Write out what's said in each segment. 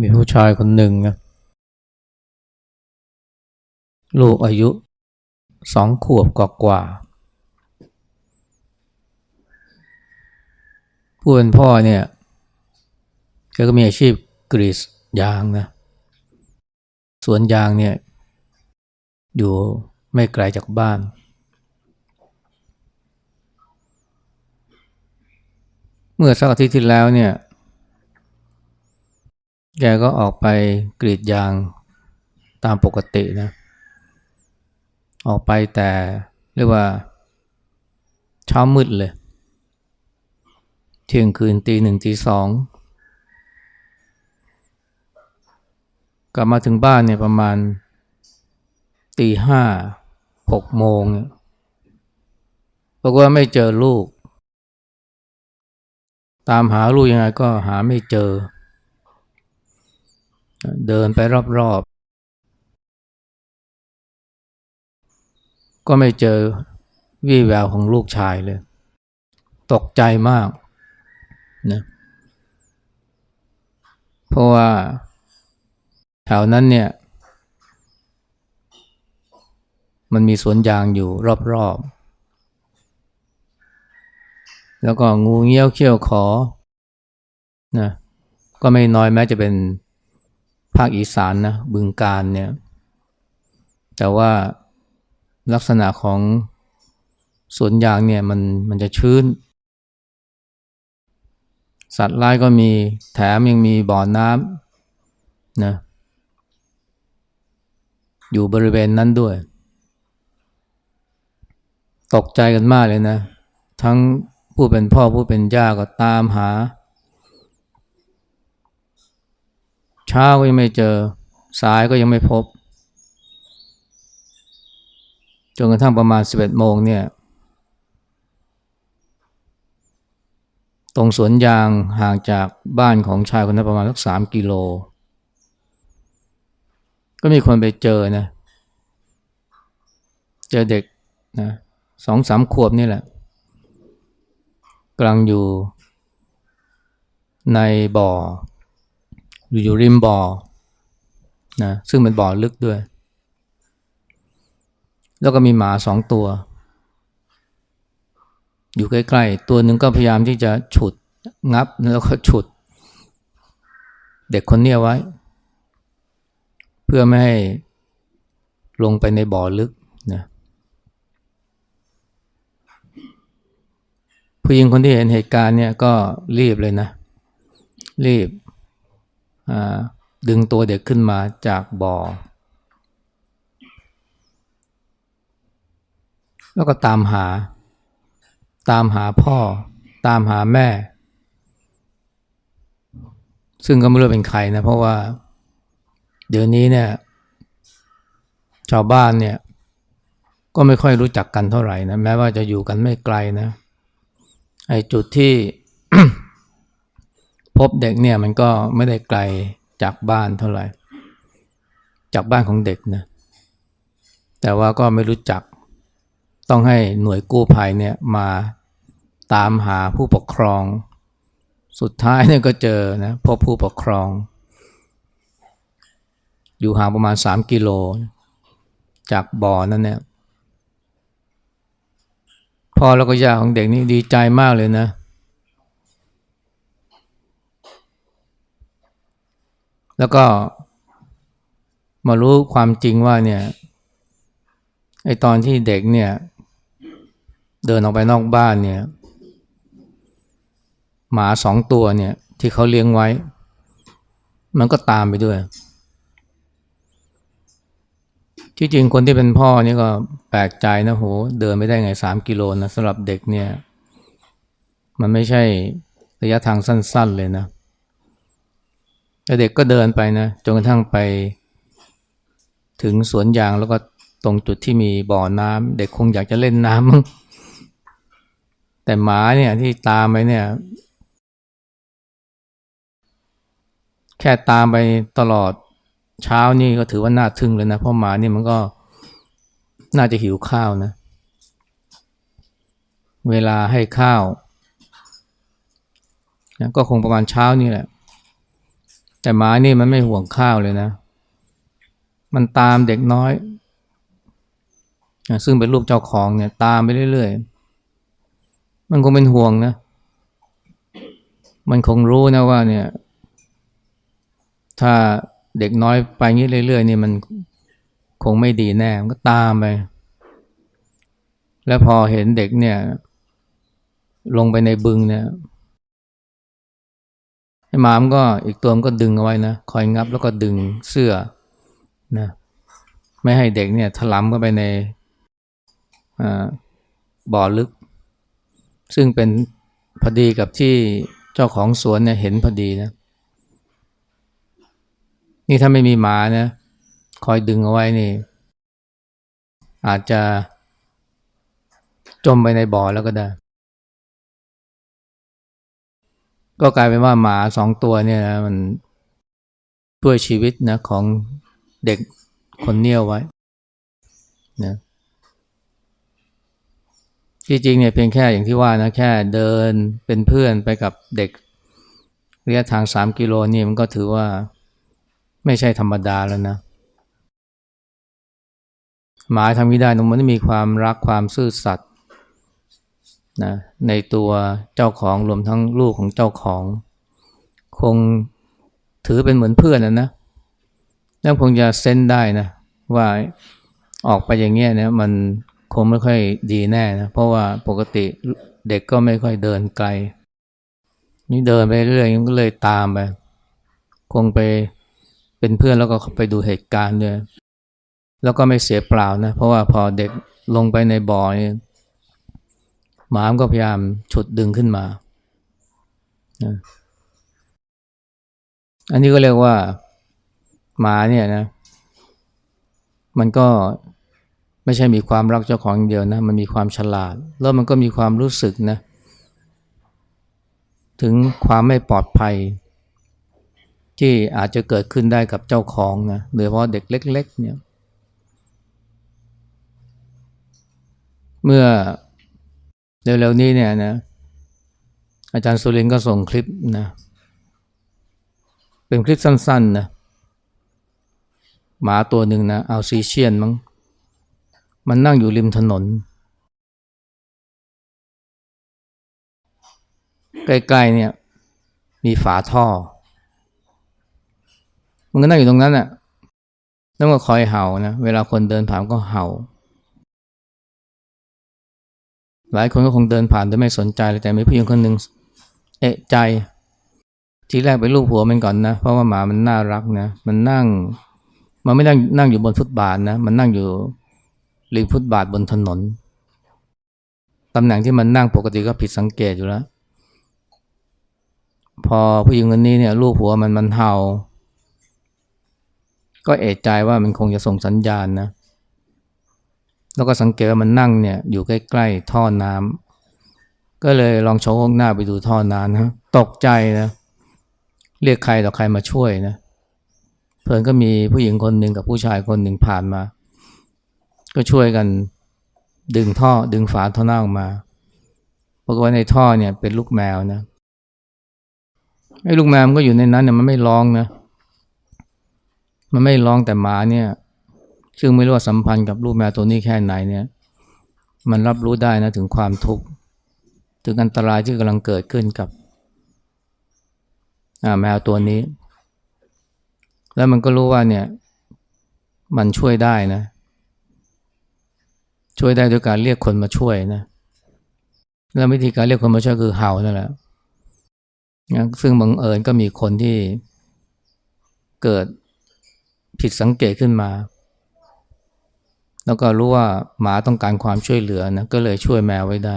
มีผู้ชายคนหนึ่งนะลูกอายุสองขวบกว่าๆผู้เป็นพ่อเนี่ยแกก็มีอาชีพกรีดยางนะสวนยางเนี่ยอยู่ไม่ไกลจากบ้าน เมื่อสักอาทิตย์ที่แล้วเนี่ย แกก็ออกไปกรีดยางตามปกตินะ ออกไปแต่เรียกว่าเช้ามืดเลย เที่ยงคืนตีหนึ่งตีสองกลับมาถึงบ้านเนี่ยประมาณตีห้าหกโมงเนี่ยปรากฏว่าไม่เจอลูก ตามหาลูกยังไงก็หาไม่เจอ เดินไปรอบๆ ก็ไม่เจอวี่แววของลูกชายเลย ตกใจมากนะเพราะว่าแถวนั้นเนี่ย มันมีสวนยางอยู่รอบๆ แล้วก็งูเงี้ยวเขี้ยวขอนะก็ไม่น้อยแม้จะเป็น ภาคอีสานนะบึงการเนี่ย แต่ว่าลักษณะของสวนยางเนี่ยมันมันจะชื้น สัตว์ร้ายก็มีแถมยังมีบ่อน้ำนะอยู่บริเวณนั้นด้วย ตกใจกันมากเลยนะ ทั้งผู้เป็นพ่อผู้เป็นย่าก็ตามหา เช้าก็ยังไม่เจอ สายก็ยังไม่พบ จนกระทั่งประมาณ 11โมงเนี่ย ตรงสวนยางห่างจากบ้านของชายคนนั้นประมาณสักสามกิโล ก็มีคนไปเจอนะ เจอเด็กนะสองสามขวบนี่แหละกำลังอยู่ในบ่อ อยู่อยู่ริมบ่อนะซึ่งเป็นบ่อลึกด้วย แล้วก็มีหมาสองตัว อยู่ใกล้ๆ ตัวหนึ่งก็พยายามที่จะฉุดงับแล้วก็ฉุด เด็กคนเนี้ยไว้ เพื่อไม่ให้ลงไปในบ่อลึกนะผู้หญิงคนที่เห็นเหตุการณ์เนี่ยก็รีบเลยนะ รีบ ดึงตัวเด็กขึ้นมาจากบ่อ แล้วก็ตามหา ตามหาพ่อ ตามหาแม่ ซึ่งก็ไม่รู้เป็นใครนะ เพราะว่า เดี๋ยวนี้เนี่ย ชาวบ้านเนี่ย ก็ไม่ค่อยรู้จักกันเท่าไหร่นะ แม้ว่าจะอยู่กันไม่ไกลนะ ไอ้จุดที่ พบเด็กเนี่ยมันก็ไม่ได้ไกลจากบ้านเท่าไหร่ จากบ้านของเด็กนะ แต่ว่าก็ไม่รู้จัก ต้องให้หน่วยกู้ภัยเนี่ยมาตามหาผู้ปกครอง สุดท้ายเนี่ยก็เจอนะพบผู้ปกครอง อยู่ห่างประมาณสามกิโล จากบ่อนั่นเนี่ยพ่อแล้วก็ย่าของเด็กนี่ดีใจมากเลยนะ แล้วก็มารู้ความจริงว่าเนี่ยไอตอนที่เด็กเนี่ย เดินออกไปนอกบ้านเนี่ย หมาสองตัวเนี่ย ที่เขาเลี้ยงไว้ มันก็ตามไปด้วย ที่จริงคนที่เป็นพ่อนี่ก็แปลกใจนะโหเดินไม่ได้ไงสามกิโลนะสำหรับเด็กเนี่ย มันไม่ใช่ระยะทางสั้น ๆเลยนะ แต่เด็กก็เดินไปนะจนกระทั่งไป ถึงสวนยางแล้วก็ตรงจุดที่มีบ่อน้ำเด็กคงอยากจะเล่นน้ำแต่หมาเนี่ยที่ตามไปเนี่ย แค่ตามไปตลอดเช้านี่ก็ถือว่าน่าทึ่งเลยนะเพราะหมานี่มันก็น่าจะหิวข้าวนะ เวลาให้ข้าวนะก็คงประมาณเช้านี่แหละ แต่หมานี่มันไม่ห่วงข้าวเลยนะ มันตามเด็กน้อย ซึ่งเป็นลูกเจ้าของเนี่ย ตามไปเรื่อยๆ มันคงเป็นห่วงนะ มันคงรู้นะว่าเนี่ย ถ้าเด็กน้อยไปงี้เรื่อยๆนี่มันคงไม่ดีแน่ มันก็ตามไป แล้วพอเห็นเด็กเนี่ย ลงไปในบึงเนี่ย หมามันก็อีกตัวมันก็ดึงเอาไว้นะคอยงับแล้วก็ดึงเสื้อนะไม่ให้เด็กเนี่ยถลำเข้าไปในบ่อลึก ซึ่งเป็นพอดีกับที่เจ้าของสวนเนี่ยเห็นพอดีนะ นี่ถ้าไม่มีหมานะคอยดึงเอาไว้นี่ อาจจะจมไปในบ่อแล้วก็ได้ ก็กลายเป็นว่าหมาสองตัวเนี่ยนะมันช่วยชีวิตนะของเด็กคนเนี้ยวไว้นะที่จริงเนี่ยเพียงแค่อย่างที่ว่านะแค่เดินเป็นเพื่อนไปกับเด็กระยะทางสามกิโลนี่มันก็ถือว่าไม่ใช่ธรรมดาแล้วนะหมาทำนี้ได้มันต้มีความรักความซื่อสัตย์ นะในตัวเจ้าของรวมทั้งลูกของเจ้าของ คงถือเป็นเหมือนเพื่อนนะนะแล้วคงจะเซนได้นะว่าออกไปอย่างเงี้ยนะมันคงไม่ค่อยดีแน่นะเพราะว่าปกติเด็กก็ไม่ค่อยเดินไกล นี่เดินไปเรื่อยก็เลยตามไปคงไปเป็นเพื่อนแล้วก็ไปดูเหตุการณ์ด้วยแล้วก็ไม่เสียเปล่านะ เพราะว่าพอเด็กลงไปในบ่อนี่ หมามก็พยายามฉุดดึงขึ้นมานะอันนี้ก็เรียกว่าหมาเนี่ยนะ มันก็ไม่ใช่มีความรักเจ้าของอย่างเดียวนะ มันมีความฉลาด แล้วมันก็มีความรู้สึกนะ ถึงความไม่ปลอดภัย ที่อาจจะเกิดขึ้นได้กับเจ้าของนะโดยเฉพาะเด็กเล็ก ๆ เนี่ย เมื่อ เร็วๆนี้เนี่ยนะอาจารย์สุรินก็ส่งคลิปนะเป็นคลิปสั้นๆนะหมาตัวหนึ่งนะเอาซีเชียนมั้งมันนั่งอยู่ริมถนน ใกล้ๆเนี่ย มีฝาท่อ มันก็นั่งอยู่ตรงนั้นน่ะแล้วก็คอยเห่านะ เวลาคนเดินผ่านก็เห่า หลายคนก็คงเดินผ่านโดยไม่สนใจเลยแต่มีผู้หญิงคนหนึ่งเอะใจ ทีแรกไปลูบหัวมันก่อนนะ เพราะว่าหมามันน่ารักนะ มันนั่ง มันไม่นั่งนั่งอยู่บนฟุตบาทนะ มันนั่งอยู่ริมฟุตบาทบนถนน ตำแหน่งที่มันนั่งปกติก็ผิดสังเกตอยู่แล้ว พอผู้หญิงคนนี้เนี่ยลูบหัวมันมันเห่า ก็เอะใจว่ามันคงจะส่งสัญญาณนะ แล้วก็สังเกตว่ามันนั่งเนี่ยอยู่ใกล้ๆท่อน้ำก็เลยลองโชว์หน้าไปดูท่อน้ำนะตกใจนะเรียกใครต่อใครมาช่วยนะเพื่อนก็มีผู้หญิงคนหนึ่งกับผู้ชายคนหนึ่งผ่านมา ก็ช่วยกันดึงท่อดึงฝาท่อน้าออกมาปรากฏว่าในท่อเนี่ยเป็นลูกแมวนะไอ้ลูกแมวมันก็อยู่ในนั้นเนี่ยมันไม่ร้องนะมันไม่ร้องแต่หมาเนี่ย ซึ่งไม่รู้ว่าสัมพันธ์กับลูกแมวตัวนี้แค่ไหนเนี่ยมันรับรู้ได้นะถึงความทุกข์ถึงอันตรายที่กำลังเกิดขึ้นกับแมวตัวนี้ แล้วมันก็รู้ว่าเนี่ยมันช่วยได้นะ ช่วยได้ด้วยการเรียกคนมาช่วยนะ แล้ววิธีการเรียกคนมาช่วยคือเห่านั่นแหละนะซึ่งบังเอิญก็มีคนที่เกิดผิดสังเกตขึ้นมา แล้วก็รู้ว่าหมาต้องการความช่วยเหลือนะก็เลยช่วยแมวไว้ได้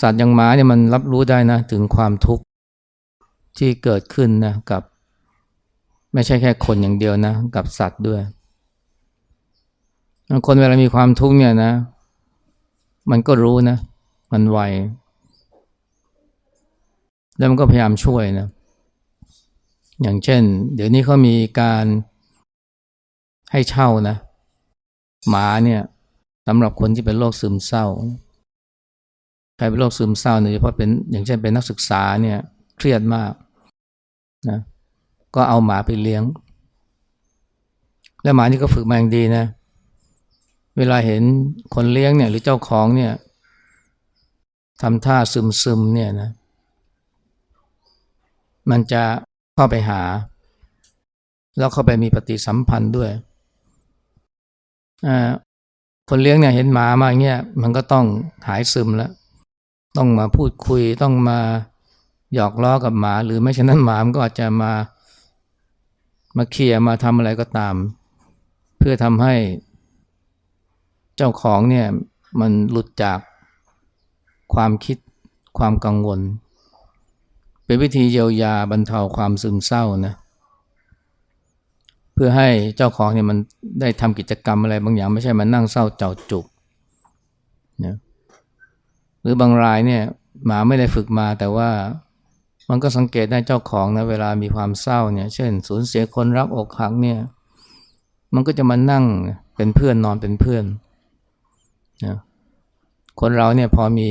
สัตว์อย่างหมาเนี่ยมันรับรู้ได้นะถึงความทุกข์ที่เกิดขึ้นนะกับ ไม่ใช่แค่คนอย่างเดียวนะ กับสัตว์ด้วย คนเวลามีความทุกข์เนี่ยนะ มันก็รู้นะ มันไวแล้วมันก็พยายามช่วยนะ อย่างเช่น เดี๋ยวนี้เขามีการ ให้เช่านะ หมาเนี่ยสำหรับคนที่เป็นโรคซึมเศร้า ใครเป็นโรคซึมเศร้าเนี่ยเฉพาะเป็นอย่างเช่นเป็นนักศึกษาเนี่ยเครียดมากนะก็เอาหมาไปเลี้ยง และหมานี่ก็ฝึกมาอย่างดีนะ เวลาเห็นคนเลี้ยงเนี่ย หรือเจ้าของเนี่ยทำท่าซึมซึมๆเนี่ยนะ มันจะเข้าไปหา แล้วเข้าไปมีปฏิสัมพันธ์ด้วย คนเลี้ยงเนี่ยเห็นหมามาอย่างเงี้ยมันก็ต้องหายซึมแล้ว ต้องมาพูดคุยต้องมาหยอกล้อกับหมา หรือไม่ฉะนั้นหมามันก็อาจจะมามาเคลียมาทำอะไรก็ตาม เพื่อทำให้เจ้าของเนี่ยมันหลุดจากความคิดความกังวล เป็นวิธีเยียวยาบรรเทาความซึมเศร้านะ เพื่อให้เจ้าของเนี่ยมันได้ทำกิจกรรมอะไรบางอย่างไม่ใช่มานั่งเศร้าเจ้าจุกนะหรือบางรายเนี่ยหมาไม่ได้ฝึกมาแต่ว่ามันก็สังเกตได้เจ้าของนะเวลามีความเศร้าเนี่ย เช่น สูญเสียคนรักอกหักเนี่ย มันก็จะมานั่งเป็นเพื่อนนอนเป็นเพื่อนนะคนเราเนี่ยพอมี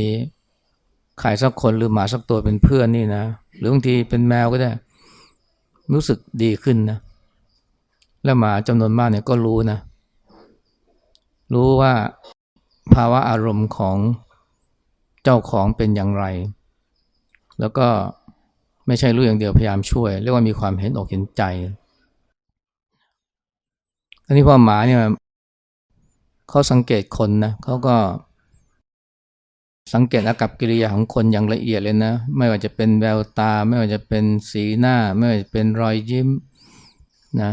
ใครสักคนหรือหมาสักตัวเป็นเพื่อนนี่นะ หรือบางทีเป็นแมวก็ได้ รู้สึกดีขึ้นนะ แล้วหมาจำนวนมากเนี่ยก็รู้นะ รู้ว่าภาวะอารมณ์ของเจ้าของเป็นอย่างไร แล้วก็ไม่ใช่รู้อย่างเดียวพยายามช่วย เรียกว่ามีความเห็นอกเห็นใจ อันนี้พอหมาเนี่ยเขาสังเกตคนนะเขาก็สังเกตอากับกิริยาของคนอย่างละเอียดเลยนะ ไม่ว่าจะเป็นแววตา ไม่ว่าจะเป็นสีหน้า ไม่ว่าจะเป็นรอยยิ้มนะ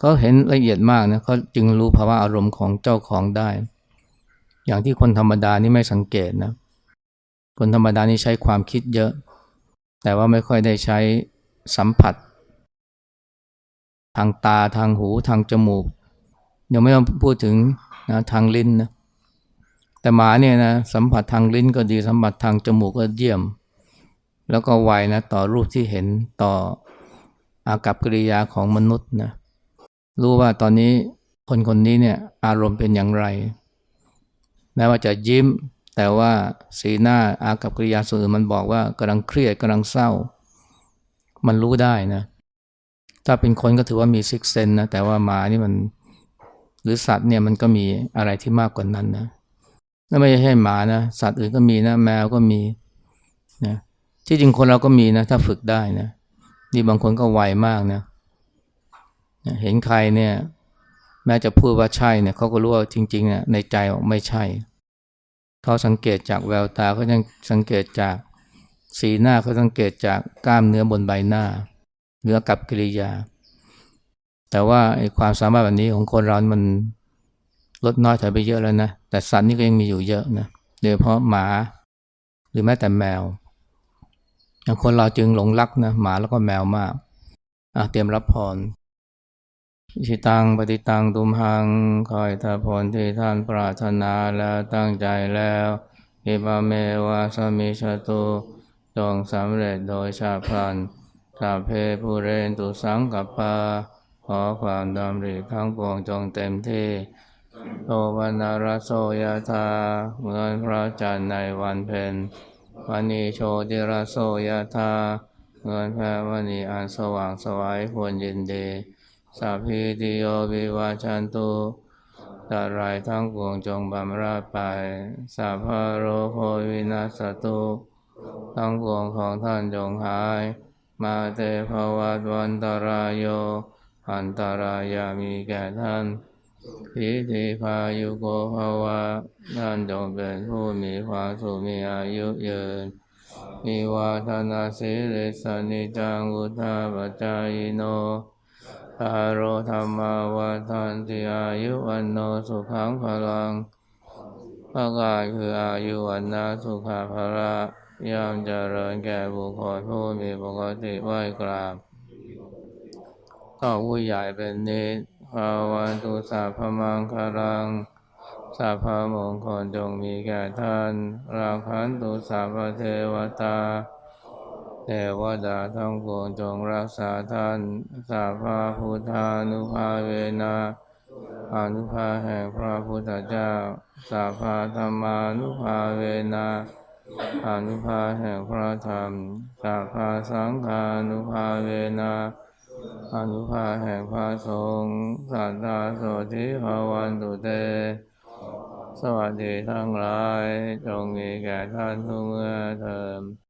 เขาเห็นละเอียดมากนะเขาจึงรู้ภาวะอารมณ์ของเจ้าของได้ อย่างที่คนธรรมดานี่ไม่สังเกตนะคนธรรมดานี่ใช้ความคิดเยอะ แต่ว่าไม่ค่อยได้ใช้สัมผัส ทางตาทางหูทางจมูกยังไม่ต้องพูดถึงนะทางลิ้นนะแต่หมาเนี่ยนะสัมผัสทางลิ้นก็ดีสัมผัสทางจมูกก็เยี่ยม แล้วก็ไวนะต่อรูปที่เห็นต่ออากับกิริยาของมนุษย์นะ รู้ว่าตอนนี้คนคนนี้เนี่ยอารมณ์เป็นอย่างไร แม้ว่าจะยิ้ม แต่ว่าสีหน้าอากับกิริยาส่วนอื่นมันบอกว่ากำลังเครียดกำลังเศร้า มันรู้ได้นะถ้าเป็นคนก็ถือว่ามีซิกเซนนะแต่ว่าหมานี่มันหรือสัตว์เนี่ยมันก็มีอะไรที่มากกว่านั้นนะแล้วไม่ใช่หมานะสัตว์อื่นก็มีนะแมวก็มีนะที่จริงคนเราก็มีนะถ้าฝึกได้นะนี่บางคนก็ไวมากนะ เห็นใครเนี่ยแม้จะพูดว่าใช่เนี่ยเขาก็รู้ว่าจริงๆเนี่ยในใจออกไม่ใช่เขาสังเกตจากแววตาเขายังสังเกตจากสีหน้าเขาสังเกตจากกล้ามเนื้อบนใบหน้าเนื้อกับกิริยา แต่ว่าไอ้ความสามารถแบบนี้ของคนเรามันลดน้อยถอยไปเยอะแล้วนะแต่สัตว์นี่ก็ยังมีอยู่เยอะนะโดยเฉพาะหมาหรือแม้แต่แมวคนเราจึงหลงรักนะหมาแล้วก็แมวมากเตรียมรับพร ชิตังปฏิตังตุมหังคอยถ้าผลที่ท่านปรารถนาแล้วตั้งใจแล้วอิบาเมวาสมิชตุจงสำเร็จโดยชาพลันสาเพภูเรนตุสังกัปปาขอความดำริข้างปวงจงเต็มที่โตวันนารโสยธาเหมือนพระจันทร์ในวันเพ็ญวันนี้โชติรโสยธาเหมือนพระวันนี้อันสว่างสวายควรยินดี สัพพิติโยวิวาชันตุตารายทั้งปวงจงบำราไปสัพพโรโควินาสตุทั้งปวงของท่านจงหาย มาเตภวัตวันตรายโย อันตรายามีแก่ท่านพิธิพายุโกภาวะท่านจงเป็นผู้มีความสุขมีอายุยืนมีวาทนาสิริสนิจังุทธาปจายโน ทาโรธรรมาวาทันติอายุวันโนสุขังพลังพระกายคืออายุวันนาสุขาภระยามเจริญแก่บุคคลผู้มีปกติไหวกราบต่อผู้ใหญ่เป็นนิสภาวันตุสัพมังคารังสัพมงคลจงมีแก่ท่าน ราคันตุสัพเทวตา ทวดาทั้งปวงจงรักษาท่านสัพพะพุทธานุภาเวนะอนุภาแห่งพระพุทธเจ้าสัพพะธรรมานุภาเวนะอนุภาแห่งพระธรรมจากภาสังฆานุภาเวนะอนุภาแห่งพระสงฆ์สัตตาโสธิภาวันตุเต สวัสดีทั้งหลาย จงมีแก่ท่านทุกเมื่อเทอม